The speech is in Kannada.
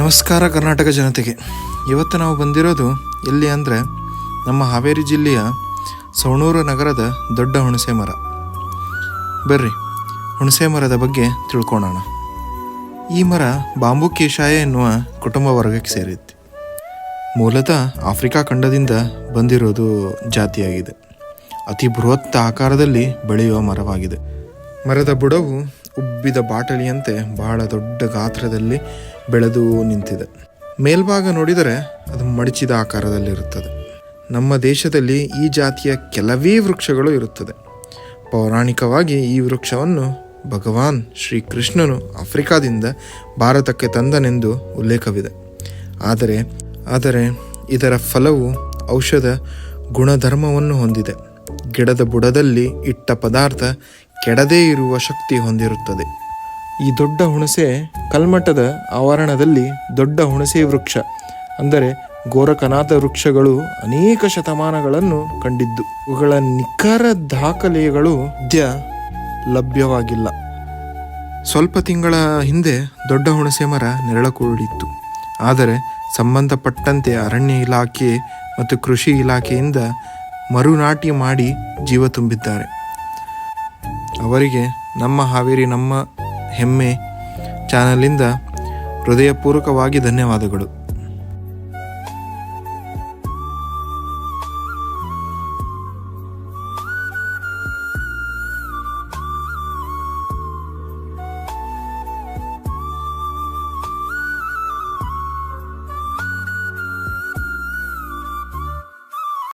ನಮಸ್ಕಾರ ಕರ್ನಾಟಕ ಜನತೆಗೆ. ಇವತ್ತು ನಾವು ಬಂದಿರೋದು ಎಲ್ಲಿ ಅಂದರೆ ನಮ್ಮ ಹಾವೇರಿ ಜಿಲ್ಲೆಯ ಸವಣೂರು ನಗರದ ದೊಡ್ಡ ಹುಣಸೆ ಮರ. ಬರ್ರಿ, ಹುಣಸೆ ಮರದ ಬಗ್ಗೆ ತಿಳ್ಕೊಳ್ಳೋಣ ಈ ಮರ ಬಾಂಬು ಕೇಶಾಯ ಎನ್ನುವ ಕುಟುಂಬ ವರ್ಗಕ್ಕೆ ಸೇರಿತ್ತು ಮೂಲತಃ ಆಫ್ರಿಕಾ ಖಂಡದಿಂದ ಬಂದಿರೋದು ಜಾತಿಯಾಗಿದೆ. ಅತಿ ಬೃಹತ್ ಆಕಾರದಲ್ಲಿ ಬೆಳೆಯುವ ಮರವಾಗಿದೆ. ಮರದ ಬುಡವು ಉಬ್ಬಿದ ಬಾಟಲಿಯಂತೆ ಬಹಳ ದೊಡ್ಡ ಗಾತ್ರದಲ್ಲಿ ಬೆಳೆದು ನಿಂತಿದೆ. ಮೇಲ್ಭಾಗ ನೋಡಿದರೆ ಅದು ಮಡಚಿದ ಆಕಾರದಲ್ಲಿರುತ್ತದೆ. ನಮ್ಮ ದೇಶದಲ್ಲಿ ಈ ಜಾತಿಯ ಕೆಲವೇ ವೃಕ್ಷಗಳು ಇರುತ್ತದೆ. ಪೌರಾಣಿಕವಾಗಿ ಈ ವೃಕ್ಷವನ್ನು ಭಗವಾನ್ ಶ್ರೀಕೃಷ್ಣನು ಆಫ್ರಿಕಾದಿಂದ ಭಾರತಕ್ಕೆ ತಂದನೆಂದು ಉಲ್ಲೇಖವಿದೆ. ಆದರೆ ಆದರೆ ಇದರ ಫಲವು ಔಷಧ ಗುಣಧರ್ಮವನ್ನು ಹೊಂದಿದೆ. ಗಿಡದ ಬುಡದಲ್ಲಿ ಇಟ್ಟ ಪದಾರ್ಥ ಕೆಡದೇ ಇರುವ ಶಕ್ತಿ ಹೊಂದಿರುತ್ತದೆ. ಈ ದೊಡ್ಡ ಹುಣಸೆ ಕಲ್ಮಠದ ಆವರಣದಲ್ಲಿ ದೊಡ್ಡ ಹುಣಸೆ ವೃಕ್ಷ, ಅಂದರೆ ಗೋರಕನಾಥ ವೃಕ್ಷಗಳು ಅನೇಕ ಶತಮಾನಗಳನ್ನು ಕಂಡಿದ್ದು. ಇವುಗಳ ನಿಖರ ದಾಖಲೆಗಳು ಸದ್ಯ ಲಭ್ಯವಾಗಿಲ್ಲ. ಸ್ವಲ್ಪ ತಿಂಗಳ ಹಿಂದೆ ದೊಡ್ಡ ಹುಣಸೆ ಮರ ನೆರಳಕೂಡಿತ್ತು ಆದರೆ ಸಂಬಂಧಪಟ್ಟಂತೆ ಅರಣ್ಯ ಇಲಾಖೆ ಮತ್ತು ಕೃಷಿ ಇಲಾಖೆಯಿಂದ ಮರುನಾಟಿ ಮಾಡಿ ಜೀವ ತುಂಬಿದ್ದಾರೆ. ಅವರಿಗೆ ನಮ್ಮ ಹಾವೇರಿ ನಮ್ಮ ಹೆಮ್ಮೆ ಚಾನಲಿಂದ ಹೃದಯಪೂರ್ವಕವಾಗಿ ಧನ್ಯವಾದಗಳು.